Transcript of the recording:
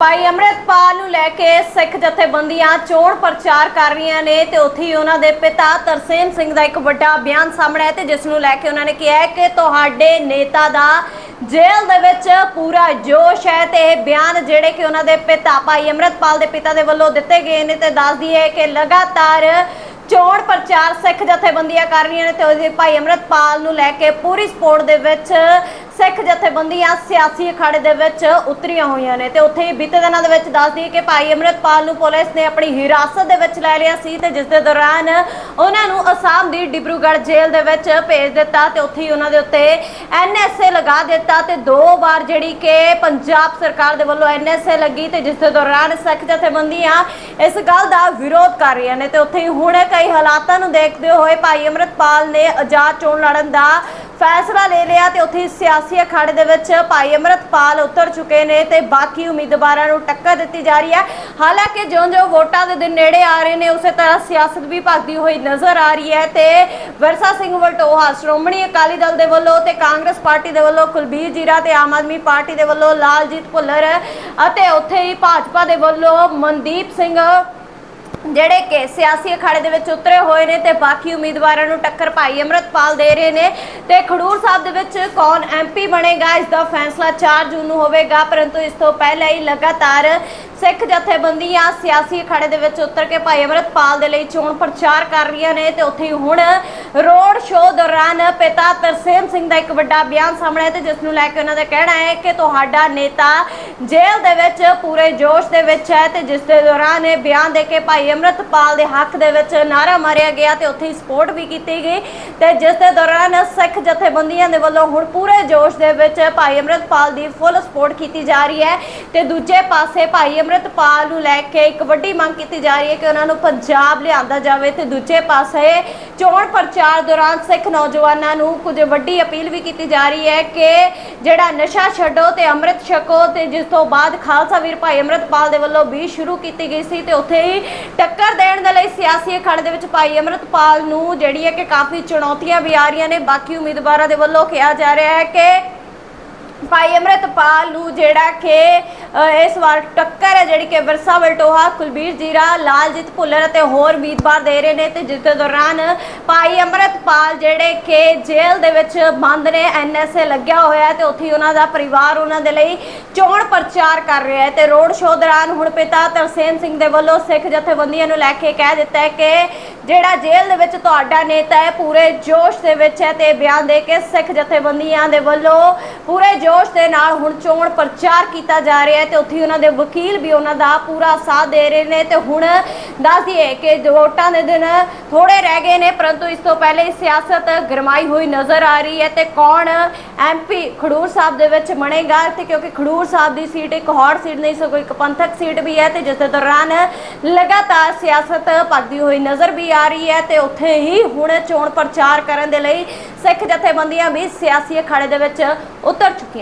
ਭਾਈ ਅੰਮ੍ਰਿਤਪਾਲ ਨੂੰ ਲੈ ਕੇ ਸਿੱਖ ਜਥੇਬੰਦੀਆਂ ਚੋਣ ਪ੍ਰਚਾਰ ਕਰ ਰਹੀਆਂ ਨੇ ਤੇ ਉੱਥੇ ਹੀ ਉਹਨਾਂ ਦੇ ਪਿਤਾ ਤਰਸੇਮ ਸਿੰਘ ਦਾ ਇੱਕ ਵੱਡਾ ਬਿਆਨ ਸਾਹਮਣੇ ਹੈ ਤੇ ਜਿਸ ਨੂੰ ਲੈ ਕੇ ਉਹਨਾਂ ਨੇ ਕਿਹਾ ਕਿ ਤੁਹਾਡੇ ਨੇਤਾ ਦਾ ਜੇਲ੍ਹ ਦੇ ਵਿੱਚ ਪੂਰਾ ਜੋਸ਼ ਹੈ ਤੇ ਇਹ ਬਿਆਨ ਜਿਹੜੇ ਕਿ ਉਹਨਾਂ ਦੇ ਪਿਤਾ ਭਾਈ ਅੰਮ੍ਰਿਤਪਾਲ ਦੇ ਪਿਤਾ ਦੇ ਵੱਲੋਂ ਦਿੱਤੇ ਗਏ ਨੇ ਤੇ ਦੱਸਦੀ ਹੈ ਕਿ ਲਗਾਤਾਰ ਚੋਣ ਪ੍ਰਚਾਰ ਸਿੱਖ ਜਥੇਬੰਦੀਆਂ ਕਰ ਰਹੀਆਂ ਨੇ ਤੇ ਉਹਦੇ ਭਾਈ ਅੰਮ੍ਰਿਤਪਾਲ ਨੂੰ ਲੈ ਕੇ ਪੂਰੀ ਸਪੋਰਟ ਦੇ ਵਿੱਚ ਸਿੱਖ ਜਥੇਬੰਦੀਆਂ ਸਿਆਸੀ ਅਖਾੜੇ ਦੇ ਵਿੱਚ ਉਤਰੀਆਂ ਹੋਈਆਂ ਨੇ ਤੇ ਉੱਥੇ ਹੀ ਬੀਤੇ ਦਿਨਾਂ ਦੇ ਵਿੱਚ ਦੱਸਦੀ ਹੈ ਕਿ ਭਾਈ ਅੰਮ੍ਰਿਤਪਾਲ ਨੂੰ ਪੁਲਿਸ ਨੇ ਆਪਣੀ ਹਿਰਾਸਤ ਦੇ ਵਿੱਚ ਲੈ ਲਿਆ ਸੀ ਤੇ ਜਿਸ ਦੇ ਦੌਰਾਨ ਉਹਨਾਂ ਨੂੰ ਅਸਾਮ ਦੀ ਡਿਬਰੂਗੜ੍ਹ ਜੇਲ੍ਹ ਦੇ ਵਿੱਚ ਭੇਜ ਦਿੱਤਾ ਤੇ ਉੱਥੇ ਹੀ ਉਹਨਾਂ ਦੇ ਉੱਤੇ ਐਨਐਸਏ ਲਗਾ ਦਿੱਤਾ ਤੇ ਦੋ ਵਾਰ ਜਿਹੜੀ ਕਿ ਪੰਜਾਬ ਸਰਕਾਰ ਦੇ ਵੱਲੋਂ ਐਨਐਸਏ ਲੱਗੀ ਤੇ ਜਿਸ ਦੇ ਦੌਰਾਨ ਸਿੱਖ ਜਥੇਬੰਦੀਆਂ ਇਸ ਗੱਲ ਦਾ ਵਿਰੋਧ ਕਰ ਰਹੀਆਂ ਨੇ ਤੇ ਉੱਥੇ ਹੀ ਹੁਣ ਕਈ ਹਾਲਾਤਾਂ ਨੂੰ ਦੇਖਦੇ ਹੋਏ ਭਾਈ ਅੰਮ੍ਰਿਤਪਾਲ ਨੇ ਆਜ਼ਾਦ ਚੋਣ ਲੜਨ ਦਾ ਫੈਸਲਾ ਲੈ ਲਿਆ ਤੇ ਉੱਥੇ ਸਿਆਸੀ ਅਖਾੜੇ ਦੇ ਵਿੱਚ ਭਾਈ ਅੰਮ੍ਰਿਤਪਾਲ ਉਤਰ ਚੁੱਕੇ ਨੇ ਤੇ ਬਾਕੀ ਉਮੀਦਵਾਰਾਂ ਨੂੰ ਟੱਕਰ ਦਿੱਤੀ ਜਾ ਰਹੀ ਹੈ। ਹਾਲਾਂਕਿ ਜਿਉਂ-ਜਿਉਂ ਵੋਟਾਂ ਦੇ ਦਿਨ ਨੇੜੇ ਆ ਰਹੇ ਨੇ, ਉਸੇ ਤਰ੍ਹਾਂ ਸਿਆਸਤ ਵੀ ਭਗਦੀ ਹੋਈ ਨਜ਼ਰ ਆ ਰਹੀ ਹੈ ਤੇ ਵਰਸਾ ਸਿੰਘ ਵਲਟੋਹਾ, ਸ਼੍ਰੋਮਣੀ ਅਕਾਲੀ ਦਲ ਦੇ ਵੱਲੋਂ ਤੇ ਕਾਂਗਰਸ ਪਾਰਟੀ ਦੇ ਵੱਲੋਂ ਕੁਲਬੀਰ ਜੀਰਾ ਤੇ ਆਮ ਆਦਮੀ ਪਾਰਟੀ ਦੇ ਵੱਲੋਂ ਲਾਲਜੀਤ ਭੁੱਲਰ ਅਤੇ ਉੱਥੇ ਹੀ ਭਾਜਪਾ ਦੇ ਵੱਲੋਂ ਮਨਦੀਪ ਸਿੰਘ ਜਿਹੜੇ ਕਿ ਸਿਆਸੀ ਅਖਾੜੇ ਦੇ ਵਿੱਚ ਉਤਰੇ ਹੋਏ ਨੇ ਤੇ ਬਾਕੀ ਉਮੀਦਵਾਰਾਂ ਨੂੰ ਟੱਕਰ ਭਾਈ ਅੰਮ੍ਰਿਤਪਾਲ ਦੇ ਰਹੇ ਨੇ ਤੇ ਖਡੂਰ ਸਾਹਿਬ ਦੇ ਵਿੱਚ ਕੌਣ ਐਮਪੀ ਬਣੇਗਾ, ਇਸ ਦਾ ਫੈਸਲਾ 4 ਜੂਨ ਨੂੰ ਹੋਵੇਗਾ, ਪਰੰਤੂ ਇਸ ਤੋਂ ਪਹਿਲਾਂ ਹੀ ਲਗਾਤਾਰ ਸਿੱਖ ਜਥੇਬੰਦੀਆਂ ਸਿਆਸੀ ਅਖਾੜੇ ਦੇ ਵਿੱਚ ਉਤਰ ਕੇ ਭਾਈ ਅੰਮ੍ਰਿਤਪਾਲ ਦੇ ਲਈ ਚੋਣ ਪ੍ਰਚਾਰ ਕਰ ਰਹੀਆਂ ਨੇ ਤੇ ਉੱਥੇ ਹੀ ਹੁਣ ਰੋਡ ਸ਼ੋਅ ਦੌਰਾਨ ਪਿਤਾ ਤਰਸੇਮ ਸਿੰਘ ਦਾ ਇੱਕ ਵੱਡਾ ਬਿਆਨ ਸਾਹਮਣੇ ਆਇਆ ਤੇ ਜਿਸ ਨੂੰ ਲੈ ਕੇ ਉਹਨਾਂ ਦਾ ਕਹਿਣਾ ਹੈ ਕਿ ਤੁਹਾਡਾ ਨੇਤਾ ਜੇਲ੍ਹ ਦੇ ਵਿੱਚ ਪੂਰੇ ਜੋਸ਼ ਦੇ ਵਿੱਚ ਹੈ ਤੇ ਜਿਸ ਦੇ ਦੌਰਾਨ ਇਹ ਬਿਆਨ ਦੇ ਕੇ ਭਾਈ ਅੰਮ੍ਰਿਤਪਾਲ ਦੇ ਹੱਕ ਦੇ ਵਿੱਚ ਨਾਰਾ ਮਾਰਿਆ ਗਿਆ ਤੇ ਉੱਥੇ ਸਪੋਰਟ ਵੀ ਕੀਤੀ ਗਈ ਤੇ ਜਿਸ ਦੇ ਦੌਰਾਨ ਸਿੱਖ ਜਥੇਬੰਦੀਆਂ ਦੇ ਵੱਲੋਂ ਹੁਣ ਪੂਰੇ ਜੋਸ਼ ਦੇ ਵਿੱਚ ਭਾਈ ਅੰਮ੍ਰਿਤਪਾਲ ਦੀ ਫੁੱਲ ਸਪੋਰਟ ਕੀਤੀ ਜਾ ਰਹੀ ਹੈ ਤੇ ਦੂਜੇ ਪਾਸੇ ਭਾਈ ਅੰਮ੍ਰਿਤਪਾਲ ਨੂੰ ਲੈ ਕੇ ਇੱਕ ਵੱਡੀ ਮੰਗ ਕੀਤੀ ਜਾ ਰਹੀ ਹੈ ਕਿ ਉਹਨਾਂ ਨੂੰ ਪੰਜਾਬ ਲਿਆਂਦਾ ਜਾਵੇ ਤੇ ਦੂਜੇ ਪਾਸੇ ਚੋਣ ਪ੍ਰਚਾਰ ਦੌਰਾਨ ਸਿੱਖ ਨੌਜਵਾਨਾਂ ਨੂੰ ਕੁਝ ਵੱਡੀ ਅਪੀਲ ਵੀ ਕੀਤੀ ਜਾ ਰਹੀ ਹੈ ਕਿ ਜਿਹੜਾ ਨਸ਼ਾ ਛੱਡੋ ਤੇ ਅੰਮ੍ਰਿਤ ਛਕੋ ਤੇ ਜਿਸ ਤੋਂ ਬਾਅਦ ਖਾਲਸਾ ਵੀਰ ਭਾਈ ਅੰਮ੍ਰਿਤਪਾਲ ਦੇ ਵੱਲੋਂ ਵੀ ਸ਼ੁਰੂ ਕੀਤੀ ਗਈ ਸੀ ਤੇ ਉੱਥੇ ਹੀ ਟੱਕਰ ਦੇਣ ਦੇ ਲਈ ਸਿਆਸੀ ਅਖਾੜੇ ਦੇ ਵਿੱਚ ਭਾਈ ਅੰਮ੍ਰਿਤਪਾਲ ਨੂੰ ਜਿਹੜੀ ਹੈ ਕਿ ਕਾਫੀ ਚੁਣੌਤੀਆਂ ਵੀ ਆ ਰਹੀਆਂ ਨੇ। ਬਾਕੀ ਉਮੀਦਵਾਰਾਂ ਦੇ ਵੱਲੋਂ ਕਿਹਾ ਜਾ ਰਿਹਾ ਹੈ ਕਿ ਭਾਈ ਅੰਮ੍ਰਿਤਪਾਲ ਨੂੰ ਜਿਹੜਾ ਕਿ ਇਸ ਵਾਰ ਟੱਕਰ ਹੈ ਜਿਹੜੀ ਕਿ ਵਿਰਸਾ ਵਲਟੋਹਾ, ਕੁਲਬੀਰ ਜੀਰਾ, ਲਾਲਜੀਤ ਭੁੱਲਰ ਅਤੇ ਹੋਰ ਉਮੀਦਵਾਰ ਦੇ ਰਹੇ ਨੇ ਤੇ ਜਿਸ ਦੇ ਦੌਰਾਨ ਭਾਈ ਅੰਮ੍ਰਿਤਪਾਲ ਜਿਹੜੇ ਕਿ ਜੇਲ੍ਹ ਦੇ ਵਿੱਚ ਬੰਦ ਨੇ ਐਨਐਸਏ ਲੱਗਿਆ ਹੋਇਆ ਹੈ ਤੇ ਉੱਥੇ ਉਹਨਾਂ ਦਾ ਪਰਿਵਾਰ ਉਹਨਾਂ ਦੇ ਲਈ ਚੋਣ ਪ੍ਰਚਾਰ ਕਰ ਰਿਹਾ ਹੈ ਤੇ ਰੋਡ ਸ਼ੋਅ ਦੌਰਾਨ ਹੁਣ ਪਿਤਾ ਤਰਸੇਮ ਸਿੰਘ ਦੇ ਵੱਲੋਂ ਸਿੱਖ ਜਥੇਬੰਦੀਆਂ ਨੂੰ ਲੈ ਕੇ ਕਹਿ ਦਿੱਤਾ ਹੈ ਕਿ ਜਿਹੜਾ ਜੇਲ੍ਹ ਦੇ ਵਿੱਚ ਤੁਹਾਡਾ ਨੇਤਾ ਹੈ, ਪੂਰੇ ਜੋਸ਼ ਦੇ ਵਿੱਚ ਹੈ ਤੇ ਬਿਆਨ ਦੇ ਕੇ ਸਿੱਖ ਜਥੇਬੰਦੀਆਂ ਦੇ ਵੱਲੋਂ ਪੂਰੇ ਜੋਸ਼ ਦੇ ਨਾਲ ਹੁਣ ਚੋਣ ਪ੍ਰਚਾਰ ਕੀਤਾ ਜਾ ਰਿਹਾ ਹੈ ਤੇ ਉੱਥੇ ਉਹਨਾਂ ਦੇ ਵਕੀਲ ਵੀ ਉਹਨਾਂ ਦਾ ਪੂਰਾ ਸਾਥ ਦੇ ਰਹੇ ਨੇ ਤੇ ਹੁਣ ਦੱਸ ਦਈਏ ਕਿ ਵੋਟਾਂ ਦੇ ਦਿਨ ਥੋੜੇ ਰਹਿ ਗਏ ਨੇ, ਪਰੰਤੂ ਇਸ ਤੋਂ ਪਹਿਲੇ ਸਿਆਸਤ ਗਰਮਾਈ ਹੋਈ ਨਜ਼ਰ ਆ ਰਹੀ ਹੈ ਤੇ ਕੌਣ ਐਮਪੀ ਖਡੂਰ ਸਾਹਿਬ ਦੇ ਵਿੱਚ ਬਣੇਗਾ? ਤੇ ਕਿਉਂਕਿ ਖਡੂਰ ਸਾਹਿਬ ਦੀ ਸੀਟ ਇੱਕ ਹੌਟ ਸੀਟ ਨਹੀਂ, ਸਗੋਂ ਇੱਕ ਪੰਥਕ ਸੀਟ ਵੀ ਹੈ ਤੇ ਜਿਸ ਦੇ ਦੌਰਾਨ ਲਗਾਤਾਰ ਸਿਆਸਤ ਭਗਦੀ ਹੋਈ ਨਜ਼ਰ ਵੀ ਆ ਰਹੀ ਹੈ ਤੇ ਉੱਥੇ ਹੀ ਹੁਣ ਚੋਣ ਪ੍ਰਚਾਰ ਕਰਨ ਦੇ ਲਈ ਸਿੱਖ ਜਥੇਬੰਦੀਆਂ ਵੀ ਸਿਆਸੀ ਅਖਾੜੇ ਦੇ ਵਿੱਚ ਉਤਰ ਚੁੱਕੀਆਂ